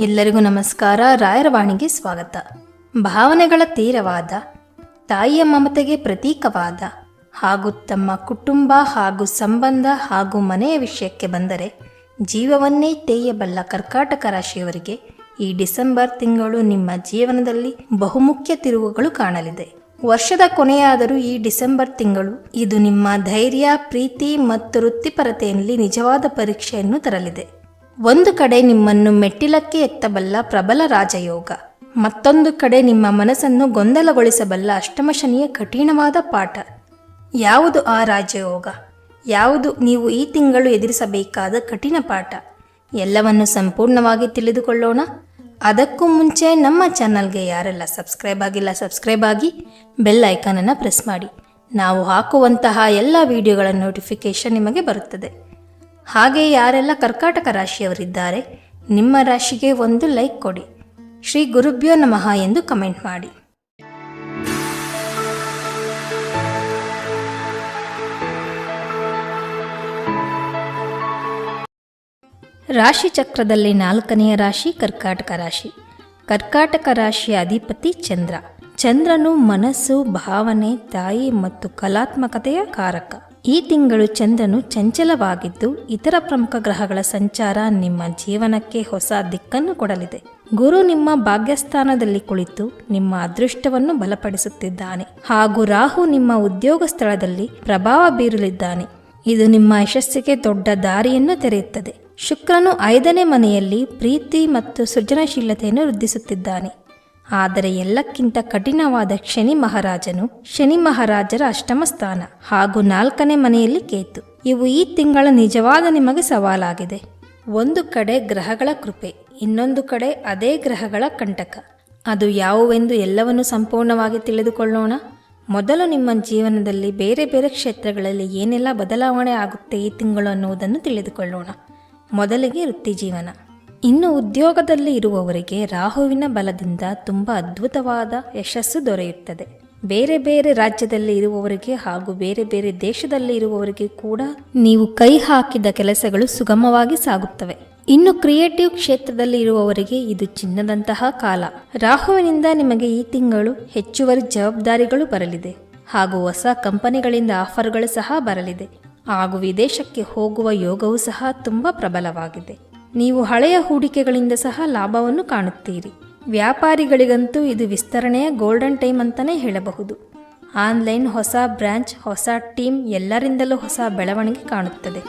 ಎಲ್ಲರಿಗೂ ನಮಸ್ಕಾರ. ರಾಯರವಾಣಿಗೆ ಸ್ವಾಗತ. ಭಾವನೆಗಳ ತೀರವಾದ, ತಾಯಿಯ ಮಮತೆಗೆ ಪ್ರತೀಕವಾದ ಹಾಗೂ ತಮ್ಮ ಕುಟುಂಬ ಹಾಗೂ ಸಂಬಂಧ ಹಾಗೂ ಮನೆಯ ವಿಷಯಕ್ಕೆ ಬಂದರೆ ಜೀವವನ್ನೇ ತೇಯಬಲ್ಲ ಕರ್ಕಾಟಕ ರಾಶಿಯವರಿಗೆ ಈ ಡಿಸೆಂಬರ್ ತಿಂಗಳು ನಿಮ್ಮ ಜೀವನದಲ್ಲಿ ಬಹುಮುಖ್ಯ ತಿರುವುಗಳು ಕಾಣಲಿದೆ. ವರ್ಷದ ಕೊನೆಯಾದರೂ ಈ ಡಿಸೆಂಬರ್ ತಿಂಗಳು ಇದು ನಿಮ್ಮ ಧೈರ್ಯ, ಪ್ರೀತಿ ಮತ್ತು ವೃತ್ತಿಪರತೆಯಲ್ಲಿ ನಿಜವಾದ ಪರೀಕ್ಷೆಯನ್ನು ತರಲಿದೆ. ಒಂದು ಕಡೆ ನಿಮ್ಮನ್ನು ಮೆಟ್ಟಿಲಕ್ಕೆ ಎತ್ತಬಲ್ಲ ಪ್ರಬಲ ರಾಜಯೋಗ, ಮತ್ತೊಂದು ಕಡೆ ನಿಮ್ಮ ಮನಸ್ಸನ್ನು ಗೊಂದಲಗೊಳಿಸಬಲ್ಲ ಅಷ್ಟಮ ಶನಿಯ ಕಠಿಣವಾದ ಪಾಠ. ಯಾವುದು ಆ ರಾಜಯೋಗ? ಯಾವುದು ನೀವು ಈ ತಿಂಗಳು ಎದುರಿಸಬೇಕಾದ ಕಠಿಣ ಪಾಠ? ಎಲ್ಲವನ್ನು ಸಂಪೂರ್ಣವಾಗಿ ತಿಳಿದುಕೊಳ್ಳೋಣ. ಅದಕ್ಕೂ ಮುಂಚೆ ನಮ್ಮ ಚಾನಲ್ಗೆ ಯಾರೆಲ್ಲ ಸಬ್ಸ್ಕ್ರೈಬ್ ಆಗಿಲ್ಲ, ಸಬ್ಸ್ಕ್ರೈಬ್ ಆಗಿ ಬೆಲ್ ಐಕಾನನ್ನು ಪ್ರೆಸ್ ಮಾಡಿ. ನಾವು ಹಾಕುವಂತಹ ಎಲ್ಲ ವಿಡಿಯೋಗಳ ನೋಟಿಫಿಕೇಶನ್ ನಿಮಗೆ ಬರುತ್ತದೆ. ಹಾಗೆ ಯಾರೆಲ್ಲ ಕರ್ಕಾಟಕ ರಾಶಿಯವರಿದ್ದಾರೆ, ನಿಮ್ಮ ರಾಶಿಗೆ ಒಂದು ಲೈಕ್ ಕೊಡಿ. ಶ್ರೀ ಗುರುಭ್ಯೋ ನಮಃ ಎಂದು ಕಮೆಂಟ್ ಮಾಡಿ. ರಾಶಿ ಚಕ್ರದಲ್ಲಿ ನಾಲ್ಕನೆಯ ರಾಶಿ ಕರ್ಕಾಟಕ ರಾಶಿ. ಕರ್ಕಾಟಕ ರಾಶಿಯ ಅಧಿಪತಿ ಚಂದ್ರ. ಚಂದ್ರನು ಮನಸ್ಸು, ಭಾವನೆ, ತಾಯಿ ಮತ್ತು ಕಲಾತ್ಮಕತೆಯ ಕಾರಕ. ಈ ತಿಂಗಳು ಚಂದ್ರನು ಚಂಚಲವಾಗಿದ್ದು ಇತರ ಪ್ರಮುಖ ಗ್ರಹಗಳ ಸಂಚಾರ ನಿಮ್ಮ ಜೀವನಕ್ಕೆ ಹೊಸ ದಿಕ್ಕನ್ನು ಕೊಡಲಿದೆ. ಗುರು ನಿಮ್ಮ ಭಾಗ್ಯಸ್ಥಾನದಲ್ಲಿ ಕುಳಿತು ನಿಮ್ಮ ಅದೃಷ್ಟವನ್ನು ಬಲಪಡಿಸುತ್ತಿದ್ದಾನೆ. ಹಾಗೂ ರಾಹು ನಿಮ್ಮ ಉದ್ಯೋಗ ಸ್ಥಳದಲ್ಲಿ ಪ್ರಭಾವ ಬೀರಲಿದ್ದಾನೆ. ಇದು ನಿಮ್ಮ ಯಶಸ್ಸಿಗೆ ದೊಡ್ಡ ದಾರಿಯನ್ನು ತೆರೆಯುತ್ತದೆ. ಶುಕ್ರನು ಐದನೇ ಮನೆಯಲ್ಲಿ ಪ್ರೀತಿ ಮತ್ತು ಸೃಜನಶೀಲತೆಯನ್ನು ವೃದ್ಧಿಸುತ್ತಿದ್ದಾನೆ. ಆದರೆ ಎಲ್ಲಕ್ಕಿಂತ ಕಠಿಣವಾದ ಶನಿ ಮಹಾರಾಜನು ಶನಿ ಮಹಾರಾಜರ ಅಷ್ಟಮ ಸ್ಥಾನ ಹಾಗೂ ನಾಲ್ಕನೇ ಮನೆಯಲ್ಲಿ ಕೇತು. ಇವು ಈ ತಿಂಗಳ ನಿಜವಾದ ನಿಮಗೆ ಸವಾಲಾಗಿದೆ. ಒಂದು ಕಡೆ ಗ್ರಹಗಳ ಕೃಪೆ, ಇನ್ನೊಂದು ಕಡೆ ಅದೇ ಗ್ರಹಗಳ ಕಂಟಕ. ಅದು ಯಾವುವೆಂದು ಎಲ್ಲವನ್ನು ಸಂಪೂರ್ಣವಾಗಿ ತಿಳಿದುಕೊಳ್ಳೋಣ. ಮೊದಲು ನಿಮ್ಮ ಜೀವನದಲ್ಲಿ ಬೇರೆ ಬೇರೆ ಕ್ಷೇತ್ರಗಳಲ್ಲಿ ಏನೆಲ್ಲ ಬದಲಾವಣೆ ಆಗುತ್ತೆ ಈ ತಿಂಗಳು ಅನ್ನುವುದನ್ನು ತಿಳಿದುಕೊಳ್ಳೋಣ. ಮೊದಲಿಗೆ ವೃತ್ತಿ ಜೀವನ ಇನ್ನು ಉದ್ಯೋಗದಲ್ಲಿ ಇರುವವರಿಗೆ ರಾಹುವಿನ ಬಲದಿಂದ ತುಂಬ ಅದ್ಭುತವಾದ ಯಶಸ್ಸು ದೊರೆಯುತ್ತದೆ. ಬೇರೆ ಬೇರೆ ರಾಜ್ಯದಲ್ಲಿ ಇರುವವರಿಗೆ ಹಾಗೂ ಬೇರೆ ಬೇರೆ ದೇಶದಲ್ಲಿ ಇರುವವರಿಗೆ ಕೂಡ ನೀವು ಕೈ ಹಾಕಿದ ಕೆಲಸಗಳು ಸುಗಮವಾಗಿ ಸಾಗುತ್ತವೆ. ಇನ್ನು ಕ್ರಿಯೇಟಿವ್ ಕ್ಷೇತ್ರದಲ್ಲಿ ಇರುವವರಿಗೆ ಇದು ಚಿನ್ನದಂತಹ ಕಾಲ. ರಾಹುವಿನಿಂದ ನಿಮಗೆ ಈ ತಿಂಗಳು ಹೆಚ್ಚುವರಿ ಜವಾಬ್ದಾರಿಗಳು ಬರಲಿದೆ. ಹಾಗೂ ಹೊಸ ಕಂಪನಿಗಳಿಂದ ಆಫರ್ಗಳು ಸಹ ಬರಲಿದೆ. ಹಾಗೂ ವಿದೇಶಕ್ಕೆ ಹೋಗುವ ಯೋಗವೂ ಸಹ ತುಂಬ ಪ್ರಬಲವಾಗಿದೆ. ನೀವು ಹಳೆಯ ಹೂಡಿಕೆಗಳಿಂದ ಸಹ ಲಾಭವನ್ನು ಕಾಣುತ್ತೀರಿ. ವ್ಯಾಪಾರಿಗಳಿಗಂತೂ ಇದು ವಿಸ್ತರಣೆಯ ಗೋಲ್ಡನ್ ಟೈಮ್ ಅಂತಲೇ ಹೇಳಬಹುದು. ಆನ್ಲೈನ್ ಹೊಸ ಬ್ರ್ಯಾಂಚ್ ಹೊಸ ಟೀಮ್ ಎಲ್ಲರಿಂದಲೂ ಹೊಸ ಬೆಳವಣಿಗೆ ಕಾಣುತ್ತದೆ.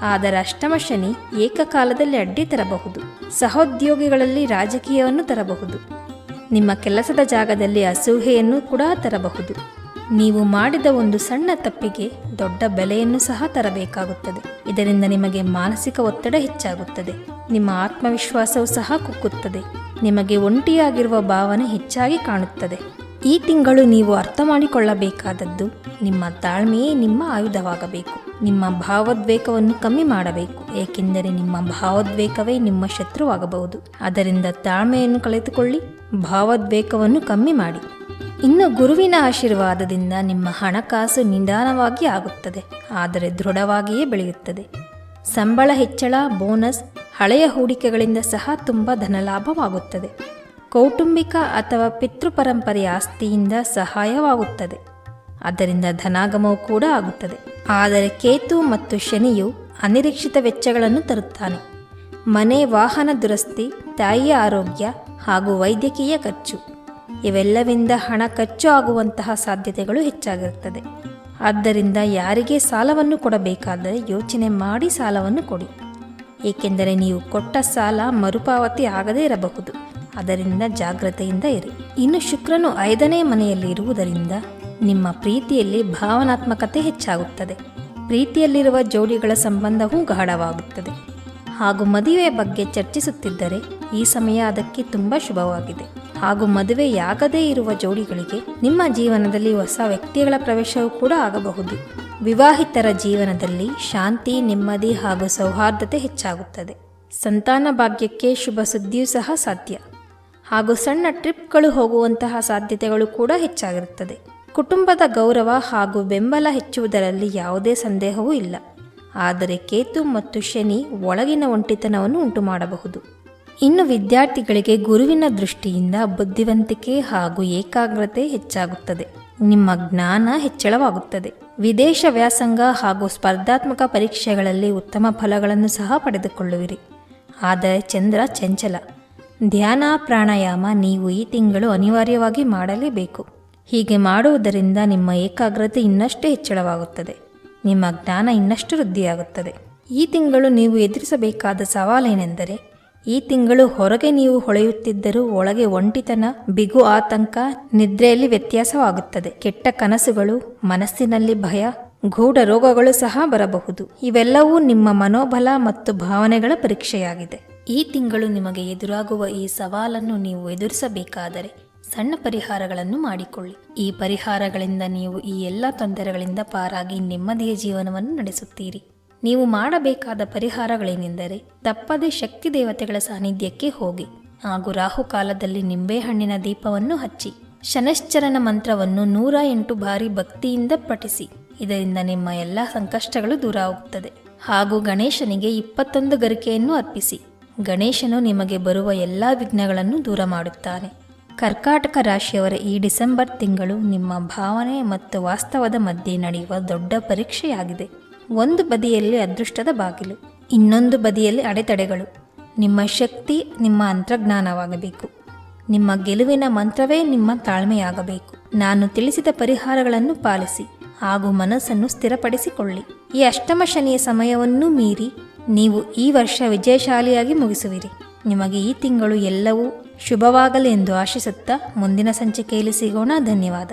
ಆದರೆ ಅಷ್ಟಮ ಶನಿ ಏಕಕಾಲದಲ್ಲಿ ಅಡ್ಡಿ ತರಬಹುದು. ಸಹೋದ್ಯೋಗಿಗಳಲ್ಲಿ ರಾಜಕೀಯವನ್ನು ತರಬಹುದು. ನಿಮ್ಮ ಕೆಲಸದ ಜಾಗದಲ್ಲಿ ಅಸೂಹೆಯನ್ನು ಕೂಡ ತರಬಹುದು. ನೀವು ಮಾಡಿದ ಒಂದು ಸಣ್ಣ ತಪ್ಪಿಗೆ ದೊಡ್ಡ ಬೆಲೆಯನ್ನು ಸಹ ತರಬೇಕಾಗುತ್ತದೆ. ಇದರಿಂದ ನಿಮಗೆ ಮಾನಸಿಕ ಒತ್ತಡ ಹೆಚ್ಚಾಗುತ್ತದೆ. ನಿಮ್ಮ ಆತ್ಮವಿಶ್ವಾಸವು ಸಹ ಕುಕ್ಕುತ್ತದೆ ನಿಮಗೆ ಒಂಟಿಯಾಗಿರುವ ಭಾವನೆ ಹೆಚ್ಚಾಗಿ ಕಾಣುತ್ತದೆ. ಈ ತಿಂಗಳು ನೀವು ಅರ್ಥ ಮಾಡಿಕೊಳ್ಳಬೇಕಾದದ್ದು ನಿಮ್ಮ ತಾಳ್ಮೆಯೇ ನಿಮ್ಮ ಆಯುಧವಾಗಬೇಕು. ನಿಮ್ಮ ಭಾವೋದ್ವೇಗವನ್ನು ಕಮ್ಮಿ ಮಾಡಬೇಕು. ಏಕೆಂದರೆ ನಿಮ್ಮ ಭಾವೋದ್ವೇಗವೇ ನಿಮ್ಮ ಶತ್ರುವಾಗಬಹುದು. ಅದರಿಂದ ತಾಳ್ಮೆಯನ್ನು ಕಳೆದುಕೊಳ್ಳಿ, ಭಾವೋದ್ವೇಗವನ್ನು ಕಮ್ಮಿ ಮಾಡಿ. ಇನ್ನು ಗುರುವಿನ ಆಶೀರ್ವಾದದಿಂದ ನಿಮ್ಮ ಹಣಕಾಸು ನಿಧಾನವಾಗಿ ಆಗುತ್ತದೆ, ಆದರೆ ದೃಢವಾಗಿಯೇ ಬೆಳೆಯುತ್ತದೆ. ಸಂಬಳ ಹೆಚ್ಚಳ, ಬೋನಸ್, ಹಳೆಯ ಹೂಡಿಕೆಗಳಿಂದ ಸಹ ತುಂಬ ಧನಲಾಭವಾಗುತ್ತದೆ. ಕೌಟುಂಬಿಕ ಅಥವಾ ಪಿತೃಪರಂಪರೆಯ ಆಸ್ತಿಯಿಂದ ಸಹಾಯವಾಗುತ್ತದೆ. ಅದರಿಂದ ಧನಾಗಮವು ಕೂಡ ಆಗುತ್ತದೆ. ಆದರೆ ಕೇತು ಮತ್ತು ಶನಿಯು ಅನಿರೀಕ್ಷಿತ ವೆಚ್ಚಗಳನ್ನು ತರುತ್ತಾನೆ. ಮನೆ, ವಾಹನ ದುರಸ್ತಿ, ತಾಯಿಯ ಆರೋಗ್ಯ ಹಾಗೂ ವೈದ್ಯಕೀಯ ಖರ್ಚು. ಇವೆಲ್ಲವಿಂದ ಹಣ ಖರ್ಚು ಆಗುವಂತಹ ಸಾಧ್ಯತೆಗಳು ಹೆಚ್ಚಾಗಿರುತ್ತದೆ. ಆದ್ದರಿಂದ ಯಾರಿಗೆ ಸಾಲವನ್ನು ಕೊಡಬೇಕಾದರೆ ಯೋಚನೆ ಮಾಡಿ ಸಾಲವನ್ನು ಕೊಡಿ. ಏಕೆಂದರೆ ನೀವು ಕೊಟ್ಟ ಸಾಲ ಮರುಪಾವತಿ ಆಗದೇ ಇರಬಹುದು. ಅದರಿಂದ ಜಾಗ್ರತೆಯಿಂದ ಇರಿ. ಇನ್ನು ಶುಕ್ರನು ಐದನೇ ಮನೆಯಲ್ಲಿ ಇರುವುದರಿಂದ ನಿಮ್ಮ ಪ್ರೀತಿಯಲ್ಲಿ ಭಾವನಾತ್ಮಕತೆ ಹೆಚ್ಚಾಗುತ್ತದೆ. ಪ್ರೀತಿಯಲ್ಲಿರುವ ಜೋಡಿಗಳ ಸಂಬಂಧವೂ ಗಾಢವಾಗುತ್ತದೆ. ಹಾಗೂ ಮದುವೆಯ ಬಗ್ಗೆ ಚರ್ಚಿಸುತ್ತಿದ್ದರೆ ಈ ಸಮಯ ಅದಕ್ಕೆ ತುಂಬ ಶುಭವಾಗಿದೆ. ಹಾಗೂ ಮದುವೆಯಾಗದೇ ಇರುವ ಜೋಡಿಗಳಿಗೆ ನಿಮ್ಮ ಜೀವನದಲ್ಲಿ ಹೊಸ ವ್ಯಕ್ತಿಗಳ ಪ್ರವೇಶವೂ ಕೂಡ ಆಗಬಹುದು. ವಿವಾಹಿತರ ಜೀವನದಲ್ಲಿ ಶಾಂತಿ, ನೆಮ್ಮದಿ ಹಾಗೂ ಸೌಹಾರ್ದತೆ ಹೆಚ್ಚಾಗುತ್ತದೆ. ಸಂತಾನ ಭಾಗ್ಯಕ್ಕೆ ಶುಭ ಸುದ್ದಿಯೂ ಸಹ ಸಾಧ್ಯ. ಹಾಗೂ ಸಣ್ಣ ಟ್ರಿಪ್ಗಳು ಹೋಗುವಂತಹ ಸಾಧ್ಯತೆಗಳು ಕೂಡ ಹೆಚ್ಚಾಗಿರುತ್ತದೆ. ಕುಟುಂಬದ ಗೌರವ ಹಾಗೂ ಬೆಂಬಲ ಹೆಚ್ಚುವುದರಲ್ಲಿ ಯಾವುದೇ ಸಂದೇಹವೂ ಇಲ್ಲ. ಆದರೆ ಕೇತು ಮತ್ತು ಶನಿ ಒಳಗಿನ ಒಂಟಿತನವನ್ನು ಉಂಟು ಮಾಡಬಹುದು ಇನ್ನು ವಿದ್ಯಾರ್ಥಿಗಳಿಗೆ ಗುರುವಿನ ದೃಷ್ಟಿಯಿಂದ ಬುದ್ಧಿವಂತಿಕೆ ಹಾಗೂ ಏಕಾಗ್ರತೆ ಹೆಚ್ಚಾಗುತ್ತದೆ. ನಿಮ್ಮ ಜ್ಞಾನ ಹೆಚ್ಚಳವಾಗುತ್ತದೆ. ವಿದೇಶ ವ್ಯಾಸಂಗ ಹಾಗೂ ಸ್ಪರ್ಧಾತ್ಮಕ ಪರೀಕ್ಷೆಗಳಲ್ಲಿ ಉತ್ತಮ ಫಲಗಳನ್ನು ಸಹ ಪಡೆದುಕೊಳ್ಳುವಿರಿ. ಆದರೆ ಚಂದ್ರ ಚಂಚಲ. ಧ್ಯಾನ, ಪ್ರಾಣಾಯಾಮ ನೀವು ಈ ತಿಂಗಳು ಅನಿವಾರ್ಯವಾಗಿ ಮಾಡಲೇಬೇಕು. ಹೀಗೆ ಮಾಡುವುದರಿಂದ ನಿಮ್ಮ ಏಕಾಗ್ರತೆ ಇನ್ನಷ್ಟು ಹೆಚ್ಚಳವಾಗುತ್ತದೆ. ನಿಮ್ಮ ಜ್ಞಾನ ಇನ್ನಷ್ಟು ವೃದ್ಧಿಯಾಗುತ್ತದೆ. ಈ ತಿಂಗಳು ನೀವು ಎದುರಿಸಬೇಕಾದ ಸವಾಲೇನೆಂದರೆ, ಈ ತಿಂಗಳು ಹೊರಗೆ ನೀವು ಹೊಳೆಯುತ್ತಿದ್ದರೂ ಒಳಗೆ ಒಂಟಿತನ, ಬಿಗು ಆತಂಕ, ನಿದ್ರೆಯಲ್ಲಿ ವ್ಯತ್ಯಾಸವಾಗುತ್ತದೆ. ಕೆಟ್ಟ ಕನಸುಗಳು, ಮನಸ್ಸಿನಲ್ಲಿ ಭಯ, ಗೂಢ ರೋಗಗಳು ಸಹ ಬರಬಹುದು. ಇವೆಲ್ಲವೂ ನಿಮ್ಮ ಮನೋಬಲ ಮತ್ತು ಭಾವನೆಗಳ ಪರೀಕ್ಷೆಯಾಗಿದೆ. ಈ ತಿಂಗಳು ನಿಮಗೆ ಎದುರಾಗುವ ಈ ಸವಾಲನ್ನು ನೀವು ಎದುರಿಸಬೇಕಾದರೆ ಸಣ್ಣ ಪರಿಹಾರಗಳನ್ನು ಮಾಡಿಕೊಳ್ಳಿ. ಈ ಪರಿಹಾರಗಳಿಂದ ನೀವು ಈ ಎಲ್ಲ ತೊಂದರೆಗಳಿಂದ ಪಾರಾಗಿ ನೆಮ್ಮದಿಯ ಜೀವನವನ್ನು ನಡೆಸುತ್ತೀರಿ. ನೀವು ಮಾಡಬೇಕಾದ ಪರಿಹಾರಗಳೇನೆಂದರೆ, ತಪ್ಪದೆ ಶಕ್ತಿ ದೇವತೆಗಳ ಸಾನ್ನಿಧ್ಯಕ್ಕೆ ಹೋಗಿ. ಹಾಗೂ ರಾಹುಕಾಲದಲ್ಲಿ ನಿಂಬೆಹಣ್ಣಿನ ದೀಪವನ್ನು ಹಚ್ಚಿ. ಶನಶ್ಚರನ ಮಂತ್ರವನ್ನು ನೂರ ಎಂಟು ಬಾರಿ ಭಕ್ತಿಯಿಂದ ಪಠಿಸಿ. ಇದರಿಂದ ನಿಮ್ಮ ಎಲ್ಲ ಸಂಕಷ್ಟಗಳು ದೂರ ಹೋಗುತ್ತದೆ ಹಾಗೂ ಗಣೇಶನಿಗೆ ಇಪ್ಪತ್ತೊಂದು ಗರಿಕೆಯನ್ನು ಅರ್ಪಿಸಿ. ಗಣೇಶನು ನಿಮಗೆ ಬರುವ ಎಲ್ಲ ವಿಘ್ನಗಳನ್ನು ದೂರ ಮಾಡುತ್ತಾನೆ. ಕರ್ಕಾಟಕ ರಾಶಿಯವರ ಈ ಡಿಸೆಂಬರ್ ತಿಂಗಳು ನಿಮ್ಮ ಭಾವನೆ ಮತ್ತು ವಾಸ್ತವದ ಮಧ್ಯೆ ನಡೆಯುವ ದೊಡ್ಡ ಪರೀಕ್ಷೆಯಾಗಿದೆ. ಒಂದು ಬದಿಯಲ್ಲಿ ಅದೃಷ್ಟದ ಬಾಗಿಲು, ಇನ್ನೊಂದು ಬದಿಯಲ್ಲಿ ಅಡೆತಡೆಗಳು. ನಿಮ್ಮ ಶಕ್ತಿ, ನಿಮ್ಮ ಅಂತರ್ಜ್ಞಾನವಾಗಬೇಕು. ನಿಮ್ಮ ಗೆಲುವಿನ ಮಂತ್ರವೇ ನಿಮ್ಮ ತಾಳ್ಮೆಯಾಗಬೇಕು. ನಾನು ತಿಳಿಸಿದ ಪರಿಹಾರಗಳನ್ನು ಪಾಲಿಸಿ, ಹಾಗೂ ಮನಸ್ಸನ್ನು ಸ್ಥಿರಪಡಿಸಿಕೊಳ್ಳಿ. ಈ ಅಷ್ಟಮ ಶನಿಯ ಸಮಯವನ್ನು ಮೀರಿ, ನೀವು ಈ ವರ್ಷ ವಿಜಯಶಾಲಿಯಾಗಿ ಮುಗಿಸುವಿರಿ. ನಿಮಗೆ ಈ ತಿಂಗಳು ಎಲ್ಲವೂ ಶುಭವಾಗಲಿ ಎಂದು ಆಶಿಸುತ್ತಾ ಮುಂದಿನ ಸಂಚಿಕೆಯಲ್ಲಿ ಸಿಗೋಣ. ಧನ್ಯವಾದ.